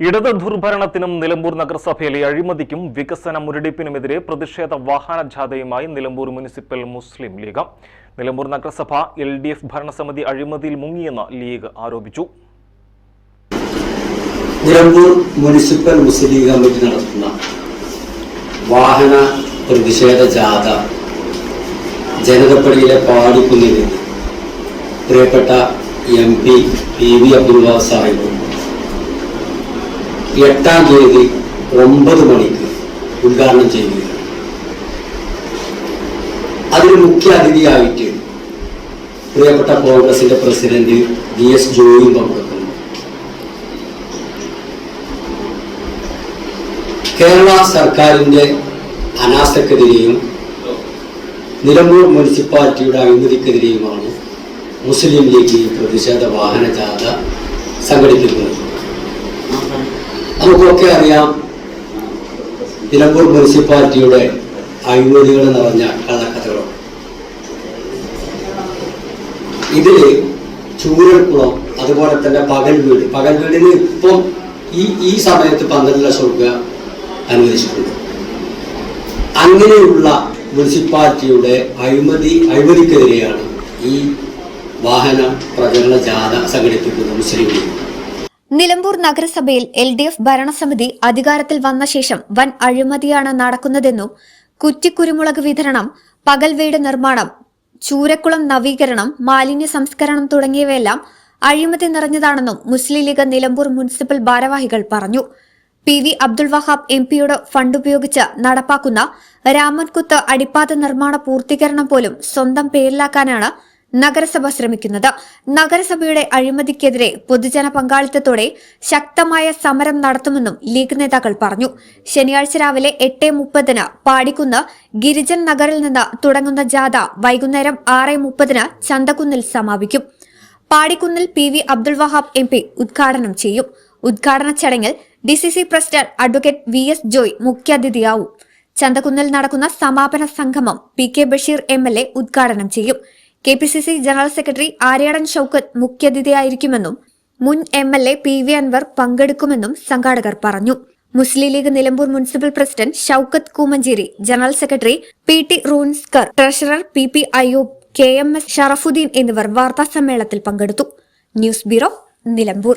ഇടത് ദുർഭരണത്തിനും നിലമ്പൂർ നഗരസഭയിലെ അഴിമതിക്കും വികസന മുരടിപ്പിനുമെതിരെ പ്രതിഷേധ വാഹന ജാഥയുമായി നിലമ്പൂർ മുനിസിപ്പൽ മുസ്ലിം ലീഗ്. നിലമ്പൂർ നഗരസഭ എൽ ഡി എഫ് ഭരണസമിതി അഴിമതിയിൽ മുങ്ങിയെന്ന് ലീഗ് ആരോപിച്ചു. നിലമ്പൂർ മുനിസിപ്പൽ മുസ്ലിം ലീഗ് കമ്മിറ്റി നടത്തുന്ന വാഹന പ്രതിഷേധ ജാഥ ജനതപ്പടിയിലെ പാടിക്കുന്നിൽ പ്രിയപ്പെട്ട M P P V Abdul Sahib എട്ടാം തീയതി ഒമ്പത് മണിക്ക് ഉദ്ഘാടനം ചെയ്യുകയാണ്. അതിന് മുഖ്യ അതിഥിയായിട്ട് പ്രിയപ്പെട്ട കോൺഗ്രസിന്റെ പ്രസിഡന്റ് വി എസ് ജോയും പങ്കെടുക്കുന്നു. കേരള സർക്കാരിന്റെ അനാസ്ഥക്കെതിരെയും നിലമ്പൂർ മുനിസിപ്പാലിറ്റിയുടെ അഴിമതിക്കെതിരെയുമാണ് മുസ്ലിം ലീഗ് പ്രതിഷേധ വാഹന ജാഥ സംഘടിപ്പിക്കുന്നത്. നമുക്കൊക്കെ അറിയാം നിലമ്പൂർ മുനിസിപ്പാലിറ്റിയുടെ അഴിമതികൾ നിറഞ്ഞ കള്ളക്കഥകളും. ഇതിൽ ചൂരൽക്കുളം അതുപോലെ തന്നെ പകൽ വീട് പകൽ വീടിന് ഇപ്പം ഈ ഈ സമയത്ത് പന്ത്രണ്ട് ലക്ഷം രൂപ അനുവദിച്ചിട്ടുണ്ട്. അങ്ങനെയുള്ള മുനിസിപ്പാലിറ്റിയുടെ അഴിമതി അഴിമതിക്കെതിരെയാണ് ഈ വാഹന പ്രചരണ ജാഥ സംഘടിപ്പിക്കുന്നത് മുസ്ലിം ലീഗ്. നിലമ്പൂർ നഗരസഭയിൽ എൽ ഡി എഫ് ഭരണസമിതി അധികാരത്തിൽ വന്ന ശേഷം വൻ അഴിമതിയാണ് നടക്കുന്നതെന്നും കുറ്റിക്കുരുമുളക് വിതരണം പകൽ വീട് നിർമ്മാണം ചൂരക്കുളം നവീകരണം മാലിന്യ സംസ്കരണം തുടങ്ങിയവയെല്ലാം അഴിമതി നിറഞ്ഞതാണെന്നും മുസ്ലിം ലീഗ് നിലമ്പൂർ മുനിസിപ്പൽ ഭാരവാഹികൾ പറഞ്ഞു. P V Abdul Wahab M പിയുടെ ഫണ്ട് ഉപയോഗിച്ച് നടപ്പാക്കുന്ന രാമൻകുത്ത് അടിപ്പാത നിർമ്മാണ പൂർത്തീകരണം പോലും സ്വന്തം പേരിലാക്കാനാണ് നഗരസഭ ശ്രമിക്കുന്നത്. നഗരസഭയുടെ അഴിമതിക്കെതിരെ പൊതുജന പങ്കാളിത്തത്തോടെ ശക്തമായ സമരം നടത്തുമെന്നും ലീഗ് നേതാക്കൾ പറഞ്ഞു. ശനിയാഴ്ച രാവിലെ എട്ട് മുപ്പതിന് പാടിക്കുന്ന് ഗിരിജൻ നഗറിൽ നിന്ന് തുടങ്ങുന്ന ജാഥ വൈകുന്നേരം ആറ് മുപ്പതിന് ചന്തക്കുന്നിൽ സമാപിക്കും. പാടിക്കുന്നിൽ P V Abdul Wahab M P ഉദ്ഘാടനം ചെയ്യും. ഉദ്ഘാടന ചടങ്ങിൽ D C C president advocate V S Joy മുഖ്യാതിഥിയാവും. ചന്തക്കുന്നിൽ നടക്കുന്ന സമാപന സംഗമം P K Basheer M L A ഉദ്ഘാടനം ചെയ്യും. K P C C general secretary Aryadan Shoukath മുഖ്യാതിഥിയായിരിക്കുമെന്നും മുൻ M L A P V Anvar പങ്കെടുക്കുമെന്നും സംഘാടകർ പറഞ്ഞു. Muslim League Nilambur municipal president Shoukath Koomanchery general secretary P T റൂൻസ്കർ treasurer P P Ayyub K M S Sharafuddin എന്നിവർ വാർത്താ സമ്മേളനത്തിൽ പങ്കെടുത്തു. News bureau Nilambur.